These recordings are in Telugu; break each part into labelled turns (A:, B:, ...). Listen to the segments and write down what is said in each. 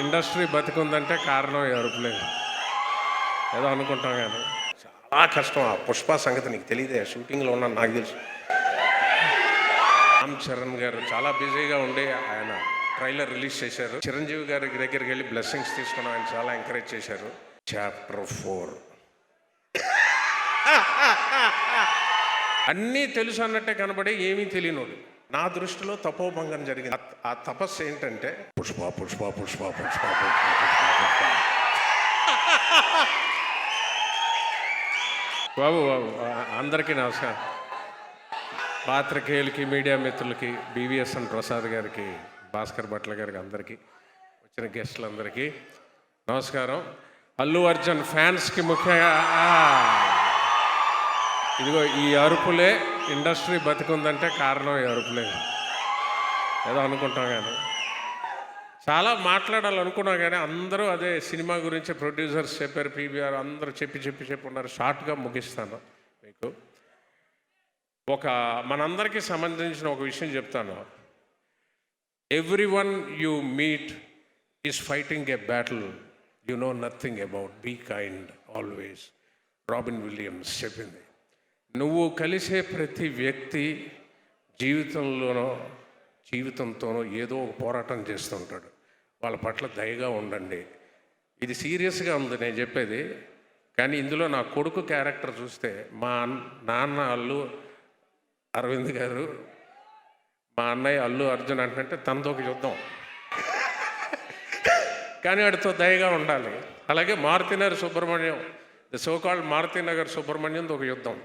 A: ఇండస్ట్రీ బతికుందంటే కారణం ఎరుపులేదు ఏదో అనుకుంటాం కానీ. చాలా కష్టం ఆ పుష్ప సంగతి నీకు తెలియదే షూటింగ్లో ఉన్న నాకు తెలుసు. రామ్ చరణ్ గారు చాలా బిజీగా ఉండి ఆయన ట్రైలర్ రిలీజ్ చేశారు. చిరంజీవి గారి దగ్గరికి వెళ్ళి బ్లెస్సింగ్స్ తీసుకున్నాం ఆయన చాలా ఎంకరేజ్ చేశారు. చాప్టర్ ఫోర్ అన్నీ తెలుసు అన్నట్టే కనబడే ఏమీ తెలియనోడు. నా దృష్టిలో తపోభంగం జరిగింది. ఆ- తపస్సు ఏంటంటే పుష్ప పుష్ప పుష్ప పుష్ప బాబు బాబు అందరికీ నమస్కారం. పాత్రికేయులకి మీడియా మిత్రులకి B V S N Prasad గారికి భాస్కర్ భట్ల గారికి అందరికీ వచ్చిన గెస్టులందరికీ నమస్కారం. అల్లు అర్జున్ ఫ్యాన్స్కి ముఖ్యంగా ఇదిగో ఈ అరుపులే ఇండస్ట్రీ బతికుందంటే కారణం ఈ అరుపులే. ఏదో అనుకుంటాం కానీ చాలా మాట్లాడాలనుకున్నా కానీ అందరూ అదే సినిమా గురించి ప్రొడ్యూసర్స్ చెప్పారు పీబీఆర్ అందరూ చెప్పి చెప్పి చెప్పి ఉన్నారు. షార్ట్గా ముగిస్తాను మీకు. ఒక మనందరికీ సంబంధించిన ఒక విషయం చెప్తాను. Everyone you meet is fighting a battle you know nothing about be kind always Robin Williams చెప్పింది. నువ్వు కలిసే ప్రతి వ్యక్తి జీవితంలోనో జీవితంతోనో ఏదో ఒక పోరాటం చేస్తుంటాడు వాళ్ళ పట్ల దయగా ఉండండి. ఇది సీరియస్గా ఉంది నేను చెప్పేది. కానీ ఇందులో నా కొడుకు క్యారెక్టర్ చూస్తే మా నాన్న అల్లు అరవింద్ గారు మా అన్నయ్య అల్లు అర్జున్ అంటే తనతో ఒక యుద్ధం కానీ వాడితో దయగా ఉండాలి. అలాగే Marutinagar Subrahmanyam the so called Marutinagar సుబ్రహ్మణ్యంతో ఒక యుద్ధం.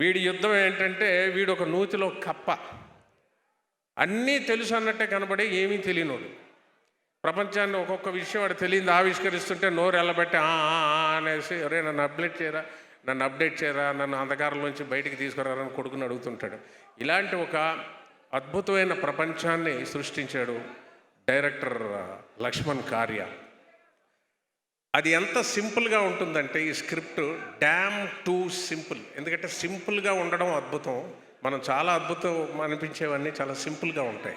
A: వీడి యుద్ధం ఏంటంటే వీడు ఒక నూతిలో కప్ప. అన్నీ తెలుసు అన్నట్టే కనబడి ఏమీ తెలియనోడు. ప్రపంచాన్ని ఒక్కొక్క విషయం వాడు తెలియదు ఆవిష్కరిస్తుంటే నోరు ఎల్లబెట్టి అనేసి అరే నన్ను అప్డేట్ చేయరా నన్ను అప్డేట్ చేయరా నన్ను అంధకారంలోంచి బయటికి తీసుకురారని కొడుకుని అడుగుతుంటాడు. ఇలాంటి ఒక అద్భుతమైన ప్రపంచాన్ని సృష్టించాడు డైరెక్టర్ లక్ష్మణ్ కార్య. అది ఎంత సింపుల్గా ఉంటుందంటే ఈ స్క్రిప్ట్ డ్యామ్ టూ సింపుల్. ఎందుకంటే సింపుల్గా ఉండడం అద్భుతం. మనం చాలా అద్భుతం అనిపించేవన్నీ చాలా సింపుల్గా ఉంటాయి.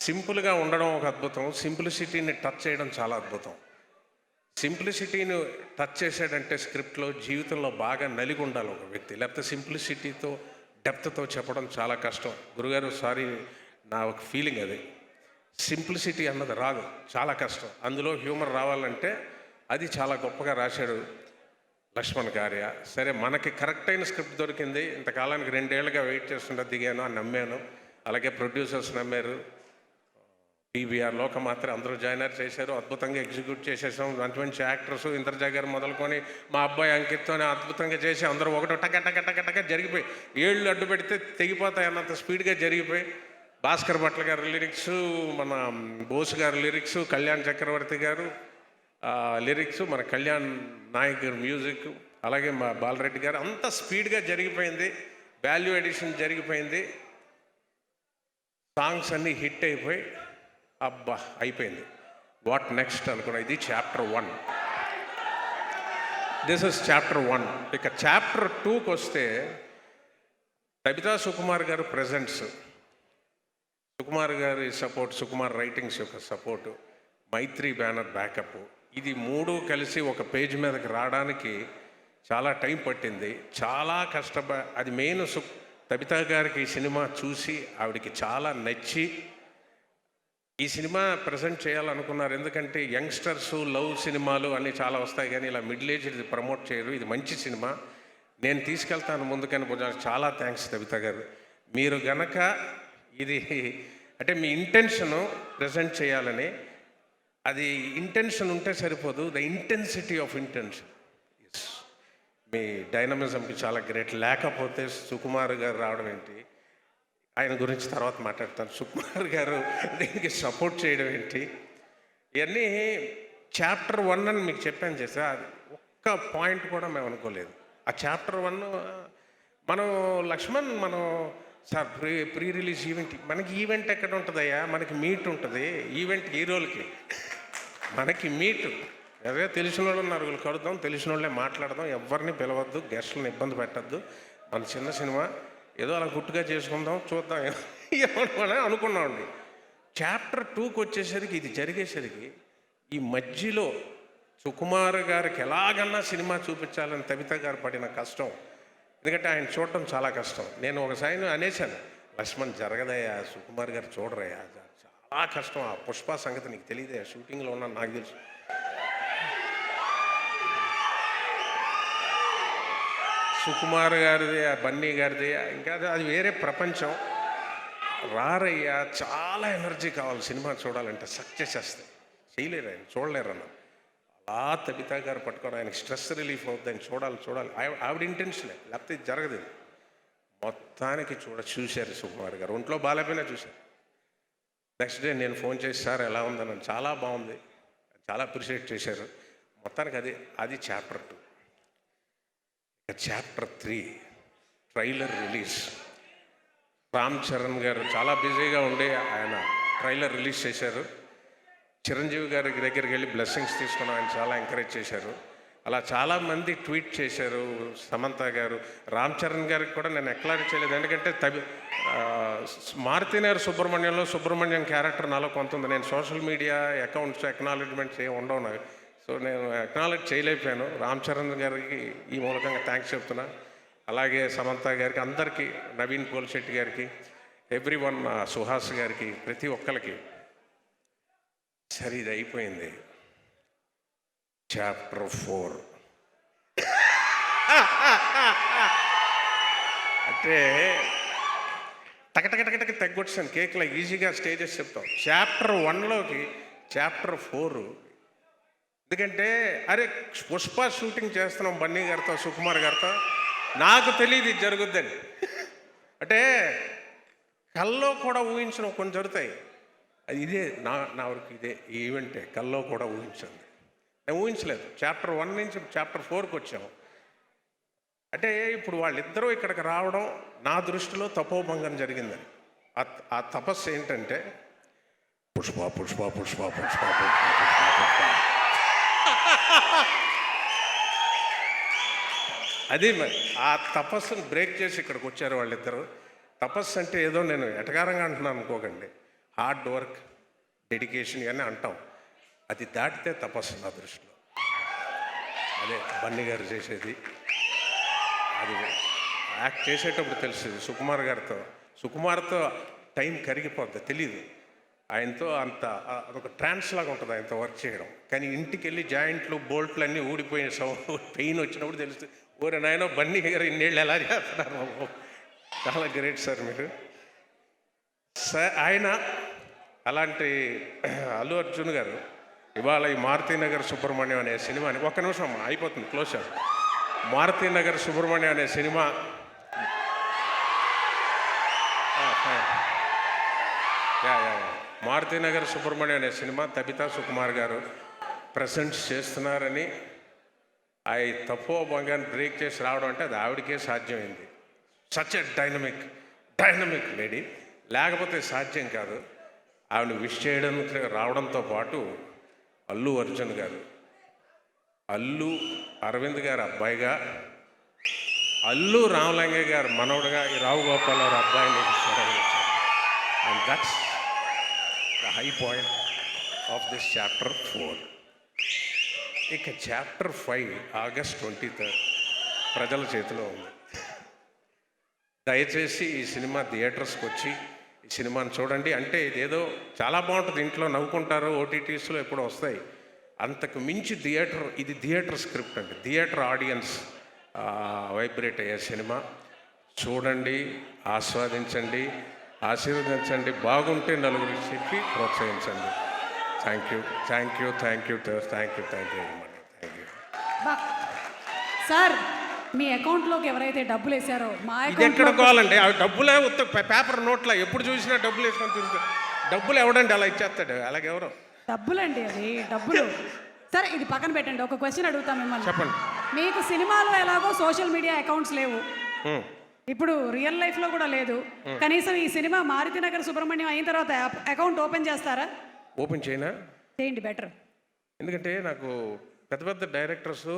A: సింపుల్గా ఉండడం ఒక అద్భుతం. సింప్లిసిటీని టచ్ చేయడం చాలా అద్భుతం. సింప్లిసిటీని టచ్ చేసాడంటే స్క్రిప్ట్లో జీవితంలో బాగా నలిగి ఉండాలి ఒక వ్యక్తి. లేకపోతే సింప్లిసిటీతో డెప్త్తో చెప్పడం చాలా కష్టం. గురుగారు సారీ నా ఒక ఫీలింగ్ అది. సింప్లిసిటీ అన్నది రాదు. చాలా కష్టం. అందులో హ్యూమర్ రావాలంటే అది చాలా గొప్పగా రాశాడు లక్ష్మణ్ కార్య సరే మనకి కరెక్ట్ అయిన స్క్రిప్ట్ దొరికింది. ఇంతకాలానికి రెండేళ్ళుగా వెయిట్ చేస్తుంటే దిగాను అని నమ్మాను. అలాగే ప్రొడ్యూసర్స్ నమ్మారు. పీబీఆర్ లోకమాత్ర అందరూ జాయినర్ చేశారు అద్భుతంగా ఎగ్జిక్యూట్ చేసేసాం. మంచి మంచి యాక్టర్స్ ఇంద్రజా గారు మొదలుకొని మా అబ్బాయి అంకిత్తోనే అద్భుతంగా చేసి అందరూ ఒకటి టక టక టక టక జరిగిపోయి ఏళ్ళు అడ్డు పెడితే తెగిపోతాయి అన్నంత స్పీడ్గా జరిగిపోయి భాస్కర్ భట్ల గారి లిరిక్స్ మన బోస్ గారి లిరిక్స్ కళ్యాణ్ చక్రవర్తి గారు లిరిక్స్ మన కళ్యాణ్ నాయక్ గారి మ్యూజిక్ అలాగే మా బాలరెడ్డి గారు అంత స్పీడ్గా జరిగిపోయింది. వాల్యూ ఎడిషన్ జరిగిపోయింది. సాంగ్స్ అన్నీ హిట్ అయిపోయి అబ్బా అయిపోయింది. వాట్ నెక్స్ట్ అనుకున్నా ఇది chapter one this is chapter one ఇక చాప్టర్ టూకి వస్తే కవితా సుకుమార్ గారు ప్రజెంట్స్ సుకుమార్ గారి సపోర్ట్ సుకుమార్ రైటింగ్స్ యొక్క సపోర్టు మైత్రి బ్యానర్ బ్యాకప్ ఇది మూడు కలిసి ఒక పేజ్ మీదకి రావడానికి చాలా టైం పట్టింది. చాలా కష్టప అది మెయిన్ సు తబితా గారికి ఈ సినిమా చూసి ఆవిడకి చాలా నచ్చి ఈ సినిమా ప్రజెంట్ చేయాలనుకున్నారు. ఎందుకంటే యంగ్స్టర్స్ లవ్ సినిమాలు అన్నీ చాలా వస్తాయి కానీ ఇలా మిడిల్ ఏజ్ ఇది ప్రమోట్ చేయరు. ఇది మంచి సినిమా. నేను తీసుకెళ్తాను ముందుకని కొంచెం చాలా థ్యాంక్స్ తబిత గారు. మీరు గనక ఇది అంటే మీ ఇంటెన్షను ప్రజెంట్ చేయాలని అది ఇంటెన్షన్ ఉంటే సరిపోదు. ద ఇంటెన్సిటీ ఆఫ్ ఇంటెన్షన్ మీ డైనమిజంకి చాలా గ్రేట్ లేకపోతే సుకుమార్ గారు రావడం ఏంటి? ఆయన గురించి తర్వాత మాట్లాడతాను. సుకుమార్ గారు దీనికి సపోర్ట్ చేయడం ఏంటి? ఇవన్నీ చాప్టర్ వన్ అని మీకు చెప్పాను చేసా. అది ఒక్క పాయింట్ కూడా మేము అనుకోలేదు. ఆ చాప్టర్ వన్ మనం లక్ష్మణ్ మనం sir pre pre release event మనకి ఈవెంట్ ఎక్కడ ఉంటుందయ్యా? మనకి మీట్ ఉంటుంది. ఈవెంట్ హీరోలకి మనకి మీట్ అదే తెలిసిన వాళ్ళు నలుగురు కడుదాం తెలిసిన వాళ్ళే మాట్లాడదాం. ఎవరిని పిలవద్దు గెస్ట్లను ఇబ్బంది పెట్టద్దు. మన చిన్న సినిమా ఏదో అలా గుట్టుగా చేసుకుందాం చూద్దాం. ఏమని అనుకున్నామండి చాప్టర్ టూకి వచ్చేసరికి ఇది జరిగేసరికి ఈ మధ్యలో సుకుమార్ గారికి ఎలాగన్నా సినిమా చూపించాలని తబిత గారు పడిన కష్టం. ఎందుకంటే ఆయన చూడటం చాలా కష్టం. నేను ఒకసారి అనేశాను లక్ష్మణ్ జరగదయ్యా సుకుమార్ గారు చూడరయ్యా ఆ కష్టం ఆ పుష్ప సంగతి నీకు తెలియదే షూటింగ్లో ఉన్నాను నాకు తెలుసు. సుకుమార్ గారిది ఆ బన్నీ గారిది ఇంకా అది- వేరే ప్రపంచం. రారయ్యా చాలా ఎనర్జీ కావాలి సినిమా చూడాలంటే సక్సెస్ చేస్తాయి చేయలేరు ఆయన చూడలేరు అన్న. అలా తబితా గారు పట్టుకొని ఆయనకి స్ట్రెస్ రిలీఫ్ అవుతుంది ఆయన చూడాలి చూడాలి. ఆవిడ ఆవిడ ఇంటెన్షనే లేకపోతే జరగదు మొత్తానికి చూడ చూశారు సుకుమార్ గారు. ఒంట్లో బాగాలేపోయినా చూశారు. నెక్స్ట్ డే నేను ఫోన్ చేసి సార్ ఎలా ఉందన్నాను చాలా బాగుంది. చాలా అప్రిషియేట్ చేశారు. మొత్తానికి అది అది chapter two chapter three trailer release Ram Charan గారు చాలా బిజీగా ఉండి ఆయన ట్రైలర్ రిలీజ్ చేశారు. చిరంజీవి గారి దగ్గరికి వెళ్ళి బ్లెస్సింగ్స్ తీసుకున్నాం ఆయన చాలా ఎంకరేజ్ చేశారు. అలా చాలామంది ట్వీట్ చేశారు. సమంత గారు రామ్ చరణ్ గారికి కూడా నేను ఎక్లారీ చేయలేదు. ఎందుకంటే తవి మారుతినేరు సుబ్రహ్మణ్యంలో సుబ్రహ్మణ్యం క్యారెక్టర్ నాలో కొంత ఉంది. నేను సోషల్ మీడియా అకౌంట్స్ ఎక్నాలజ్మెంట్స్ ఏమి ఉండవు నాకు. సో నేను ఎక్నాలజ్ చేయలేకపోయాను. రామ్ చరణ్ గారికి ఈ మూలకంగా థ్యాంక్స్ చెప్తున్నా. అలాగే సమంత గారికి అందరికీ నవీన్ పోల్శెట్టి గారికి ఎవ్రీ వన్ సుహాస్ గారికి ప్రతి ఒక్కరికి. సరే ఇది అయిపోయింది. చాప్టర్ ఫోర్ అంటే టకటకటకటకి తగ్గొచ్చాను. కేక్లో ఈజీగా స్టేజెస్ చెప్తాం. చాప్టర్ వన్లోకి చాప్టర్ ఫోర్ ఎందుకంటే అరే పుష్ప షూటింగ్ చేస్తున్నాం బన్నీ గారితో సుకుమార్ గారితో. నాకు తెలియదు ఇది జరుగుద్దని. అంటే కల్లో కూడా ఊహించడం కొన్ని జరుగుతాయి. అది ఇదే నా నా వరకు ఇదే ఈవెంటే. కల్లో కూడా ఊహించండి. నేను ఊహించలేదు. చాప్టర్ వన్ నుంచి చాప్టర్ ఫోర్కి వచ్చాము. అంటే ఇప్పుడు వాళ్ళిద్దరూ ఇక్కడికి రావడం నా దృష్టిలో తపోభంగం జరిగిందని ఆ- ఆ తపస్సు ఏంటంటే పుష్ప పుష్ప పుష్ప పుష్ప పుష్ప పుష్ప పుష్ప. అది మరి. ఆ తపస్సును బ్రేక్ చేసి ఇక్కడికి వచ్చారు వాళ్ళిద్దరు. తపస్సు అంటే ఏదో నేను ఎటకారంగా అంటున్నాను అనుకోకండి. హార్డ్ వర్క్ డెడికేషన్ ఇవన్నీ అంటాం. అది దాటితే తపస్సు నా దృష్టిలో. అదే బన్నీ గారు చేసేది. అది యాక్ట్ చేసేటప్పుడు తెలుస్తుంది సుకుమార్ గారితో. సుకుమార్తో టైం కరిగిపోద్ది తెలియదు ఆయనతో అంత అదొక ట్రాన్స్ లాగా ఉంటుంది ఆయనతో వర్క్ చేయడం. కానీ ఇంటికి వెళ్ళి జాయింట్లు బోల్ట్లు అన్నీ ఊడిపోయిన పెయిన్ వచ్చినప్పుడు తెలుస్తుంది ఓరే నాయన బన్నీ గారు ఇన్నేళ్ళు ఎలా చేస్తున్నారు బాబు?" చాలా గ్రేట్ సార్ మీరు. సార్ ఆయన అలాంటి అల్లు అర్జున్ గారు ఇవాళ ఈ మారుతీనగర్ సుబ్రహ్మణ్యం అనే సినిమాని ఒక్క నిమిషం అమ్మా, అయిపోతుంది క్లోజ్ మారుతీనగర్ సుబ్రహ్మణ్యం అనే సినిమా. ఆ, fine. Yeah yeah Marutinagar Subrahmanyam అనే సినిమా తబితా సుకుమార్ గారు ప్రజెంట్ చేస్తున్నారని ఆ తప్పో భంగాన్ని బ్రేక్ చేసి రావడం అంటే అది ఆవిడకే సాధ్యమైంది. Such a dynamic dynamic lady లేకపోతే సాధ్యం కాదు. ఆవిడ విష్ చేయడం రావడంతో పాటు అల్లు అర్జున్ గారు. అల్లు అరవింద్ గారి అబ్బాయిగా అల్లు రామలింగయ్య గారు మనవడుగా ఈ రావు గోపాలరావు అబ్బాయిని and that's the high point of this chapter four ఇక chapter five August twenty third ప్రజల చేతిలో ఉంది. దయచేసి ఈ సినిమా థియేటర్స్కి వచ్చి ఈ సినిమాని చూడండి. అంటే ఇదేదో చాలా బాగుంటుంది. ఇంట్లో నవ్వుకుంటారు ఓటీటీస్లో ఎప్పుడు వస్తాయి. అంతకు మించి థియేటర్ ఇది థియేటర్ స్క్రిప్ట్ అండి. థియేటర్ ఆడియన్స్ వైబ్రేట్ అయ్యే సినిమా. చూడండి ఆస్వాదించండి ఆశీర్వదించండి బాగుంటే నలుగురికి చెప్పి ప్రోత్సహించండి. Thank you thank you thank you thank you thank you thank you
B: sir మీ అకౌంట్లోకి ఎవరైతే డబ్బులు వేశారో మా
A: ఇది ఎక్కడ కావాలండి? అవి డబ్బులే ఉత్త పేపర్ నోట్లా ఎప్పుడు చూసినా డబ్బులు వేసుకొని తిరుగుతారు డబ్బులు ఎవడండి అలా ఇచ్చేస్తాడు? అలాగే ఎవరు?
B: డబ్బులండి అది డబ్బులు. సరే ఇది పక్కన పెట్టండి ఒక క్వశ్చన్ అడుగుతా మిమ్మల్ని.
A: చెప్పండి.
B: మీకు సినిమాలో ఎలాగో సోషల్ మీడియా అకౌంట్స్ లేవు. ఇప్పుడు రియల్ లైఫ్లో కూడా లేదు. కనీసం ఈ సినిమా మారుతినగర్ సుబ్రహ్మణ్యం అయిన తర్వాత అకౌంట్ ఓపెన్ చేస్తారా?
A: ఓపెన్ చేయనా?
B: చేయండి బెటర్.
A: ఎందుకంటే నాకు పెద్ద పెద్ద డైరెక్టర్స్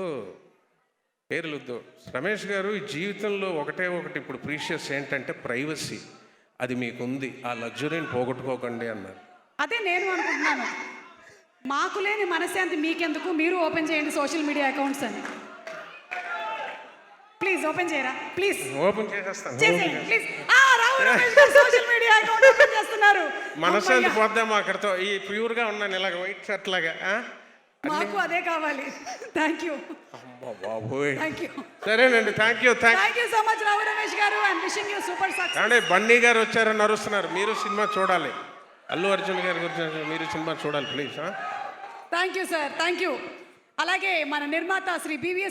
A: పేర్లు వద్దు రమేష్ గారు ఈ జీవితంలో ఒకటే ఒకటి ఇప్పుడు ప్రీషియస్ ఏంటంటే ప్రైవసీ. అది మీకుంది. ఆ లగ్జరీని పోగొట్టుకోకండి అన్నారు.
B: అదే నేను అనుకుంటున్నాను. మాకు లేని మనశ్శాంతి మీకెందుకు? మీరు ఓపెన్ చేయండి సోషల్ మీడియా అకౌంట్స్ అని. ప్లీజ్ ఓపెన్ చేయరా? ప్లీజ్.
A: ఓపెన్ చేసేస్తాను
B: ప్లీజ్. ఆ రావు రమేష్ గారు సోషల్ మీడియా అకౌంట్ ఓపెన్ చేస్తున్నారు.
A: మనశ్శాంతి పోద్దామా అక్కడితో. ఈ ప్యూర్గా ఉన్నాను ఇలాగ వైట్ షర్ట్ లాగా?
B: మాకు అదే కావాలి. థ్యాంక్ యూ
A: అమ్మ బాబోయ్.
B: థ్యాంక్ యూ
A: సరేనండి thank you
B: thank you so much Rao Ramesh గారు and wishing you super success
A: అంటే బండి గారు వచ్చారని నరుస్తున్నారు. మీరు సినిమా చూడాలి. అల్లు అర్జున్ గారి గురించి మీరు సినిమా చూడాలి please
B: thank you sir thank you అలాగే మన నిర్మాత శ్రీ బివిఎస్